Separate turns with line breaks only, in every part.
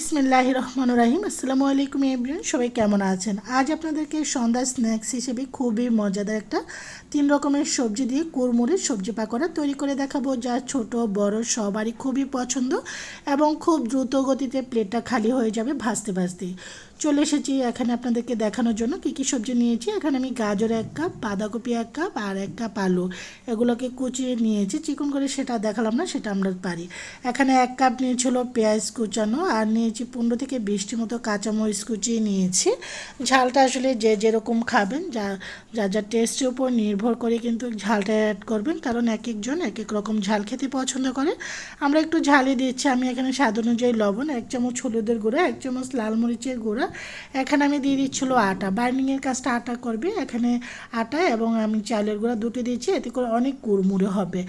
বিসমিল্লাহ রহমান রাহিম। আসসালামু আলাইকুম এভরিওয়ান সবাই কেমন আছেন? আজ আপনাদেরকে সন্ধ্যা স্ন্যাক্স হিসেবে খুবই মজাদার একটা তিন রকমের সবজি দিয়ে কুরমুরের সবজি পাকোড়া তৈরি করে দেখাবো, যা ছোট, বড়, সবারই খুবই পছন্দ এবং খুব দ্রুত গতিতে প্লেটটা খালি হয়ে যাবে ভাজতে ভাজতে। চলে এসেছি। এখানে আপনাদেরকে দেখানোর জন্য কী কী সবজি নিয়েছি। এখানে আমি গাজর এক কাপ, বাঁধাকপি এক কাপ আর এক কাপ আলু। এগুলোকে কুচিয়ে নিয়েছি। চিকন করে সেটা দেখালাম না, সেটা আমরা পারি। এখানে এক কাপ নিয়েছিল পেঁয়াজ কুচানো আর নিয়েছি পনেরো থেকে বিশটি মতো কাঁচামরিচ কুচিয়ে নিয়েছি। ঝালটা আসলে যে যেরকম খাবেন, যা যা যা টেস্টের উপর নির্ভর করে কিন্তু ঝালটা অ্যাড করবেন। কারণ এক একজন এক এক রকম ঝাল খেতে পছন্দ করে। আমরা একটু ঝালই দিচ্ছি। আমি এখানে স্বাদ অনুযায়ী লবণ, এক চামচ হলুদের গুঁড়া, এক চামচ লাল মরিচের গুঁড়া এখানে আমি দিয়ে দিচ্ছিল আটা। বাইন্ডিংয়ের কাজটা আটা করবে। এখানে আটা এবং আমি চালের গুঁড়া দুটো দিয়েছি, এতে করে অনেক কুড়মুড়ে হবে।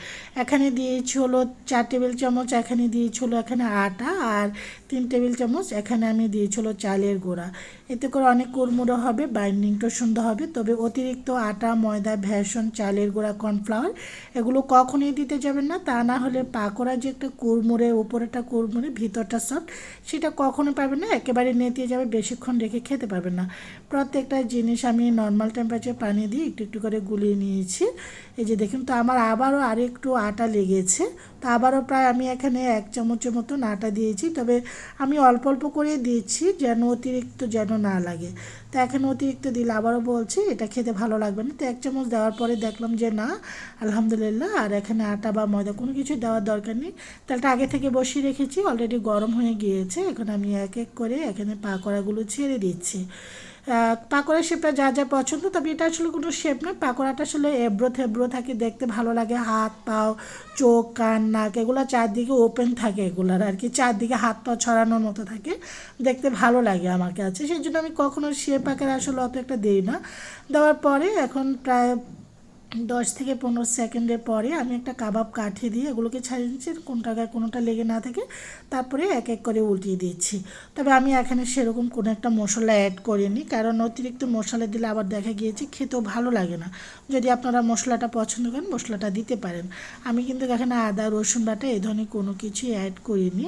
এখানে দিয়েছি হলো চার টেবিল চামচ, এখানে দিয়েছি হলো এখানে আটা আর তিন টেবিল চামচ, এখানে আমি দিয়েছি হলো চালের গুঁড়া। এতে করে অনেক কুড়মুড়ো হবে বাইন্ডিংটা সুন্দর হবে। তবে অতিরিক্ত আটা, ময়দা ভ্যাসন চালের গুঁড়া কর্নফ্লাওয়ার এগুলো কখনোই দিতে যাবেন না। তা না হলে পাকোড়া যে একটা কুড়মুড়ে উপরেটা কুড়মুড়ে, ভিতরটা সফট সেটা কখনো পাবেন না। একেবারে নেতিয়ে যাবে বেশিক্ষণ রেখে খেতে পারবেন না। প্রত্যেকটা জিনিস আমি নর্মাল টেম্পারেচার পানি দিয়ে একটু একটু করে গুলিয়ে নিয়েছি। এই যে দেখুন, তো আমার আবারও আরেকটু আটা লেগেছে। তো আবারও প্রায় আমি এখানে এক চামচের মতন আটা দিয়েছি। তবে আমি অল্প অল্প করে দিয়েছি যেন অতিরিক্ত যেন না লাগে। তো এখন অতিরিক্ত দিলে আবারও বলছি, এটা খেতে ভালো লাগবে না। তো এক চামচ দেওয়ার পরে দেখলাম যে না, আলহামদুলিল্লাহ, আর এখানে আটা বা ময়দা কোনো কিছু দেওয়ার দরকার নেই। তেলটা আগে থেকে বসিয়ে রেখেছি অলরেডি গরম হয়ে গিয়েছে। এখন আমি এক এক করে এখানে পাকোড়াগুলো ছেড়ে দিচ্ছি। পাকোড়া শেপটা যা যা পছন্দ, তবে এটা আসলে কোনো শেপ নয়। পাকোড়াটা আসলে এব্রো থেব্রো থাকে, দেখতে ভালো লাগে। হাত, পাও, চোখ, কান, নাক, এগুলো চারদিকে ওপেন থাকে এগুলার আর কি। চারদিকে হাত, পা ছড়ানোর মতো থাকে। দেখতে ভালো লাগে আমার কাছে। সেই জন্য আমি কখনো শেপ আকার আসলে অত একটা দিই না। দেওয়ার পরে এখন প্রায় দশ থেকে পনেরো সেকেন্ডের পরে আমি একটা কাবাব কাঠি দিয়ে এগুলোকে ছাড়িয়ে দিচ্ছি কোনটা গায়ে কোনোটা লেগে না থাকে তারপরে এক এক করে উল্টিয়ে দিচ্ছি তবে আমি এখানে সেরকম কোনো একটা মশলা অ্যাড করিনি, কারণ অতিরিক্ত মশলা দিলে আবার দেখা গিয়েছে খেতেও ভালো লাগে না। যদি আপনারা মশলাটা পছন্দ করেন, মশলাটা দিতে পারেন। আমি কিন্তু এখানে আদা, রসুন বাটা এই ধরনের কোনো কিছুই অ্যাড করিনি।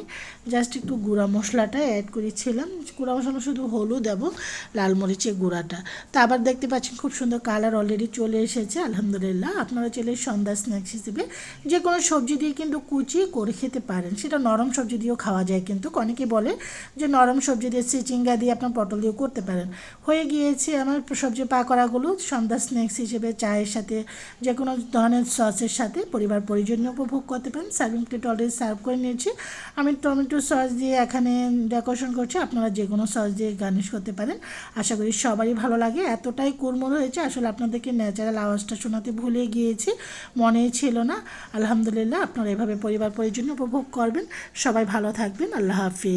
জাস্ট একটু গুঁড়া মশলাটা অ্যাড করেছিলাম। গুঁড়া মশলা শুধু হলুদ এবং লাল মরিচের গুঁড়াটা। তা আবার দেখতে পাচ্ছেন খুব সুন্দর কালার অলরেডি চলে এসেছে, আলহামদুলিল্লাহ। আলহামদুলিল্লাহ আপনারা চাইলে সন্ধ্যা স্ন্যাক্স হিসেবে যে কোনো সবজি দিয়ে কিন্তু কুচি করে খেতে পারেন। সেটা নরম সবজি দিয়েও খাওয়া যায় কিন্তু। অনেকে বলে যে নরম সবজি দিয়ে চিচিঙ্গা দিয়ে আপনার পটল দিয়েও করতে পারেন। হয়ে গিয়েছে আমার সবজি পাকোড়াগুলো। সন্ধ্যা স্ন্যাক্স হিসেবে চায়ের সাথে যে কোনো ধরনের সসের সাথে পরিবার পরিজন উপভোগ করতে পারেন। সার্ভিং প্লেট অলরেডি সার্ভ করে নিয়েছি। আমি টমেটো সস দিয়ে এখানে ডেকোরেশন করছি। আপনারা যে কোনো সস দিয়ে গার্নিশ করতে পারেন। আশা করি সবারই ভালো লাগে। এতটাই কুরমুর হয়েছে। আসলে আপনাদেরকে ন্যাচারাল আওয়াজটা শোনাতে ভুলে গিয়েছি, মনে ছিল না। আলহামদুলিল্লাহ, আপনারা এভাবে পরিবার পরিজন উপভোগ করবেন। সবাই ভালো থাকবেন। আল্লাহ হাফিজ।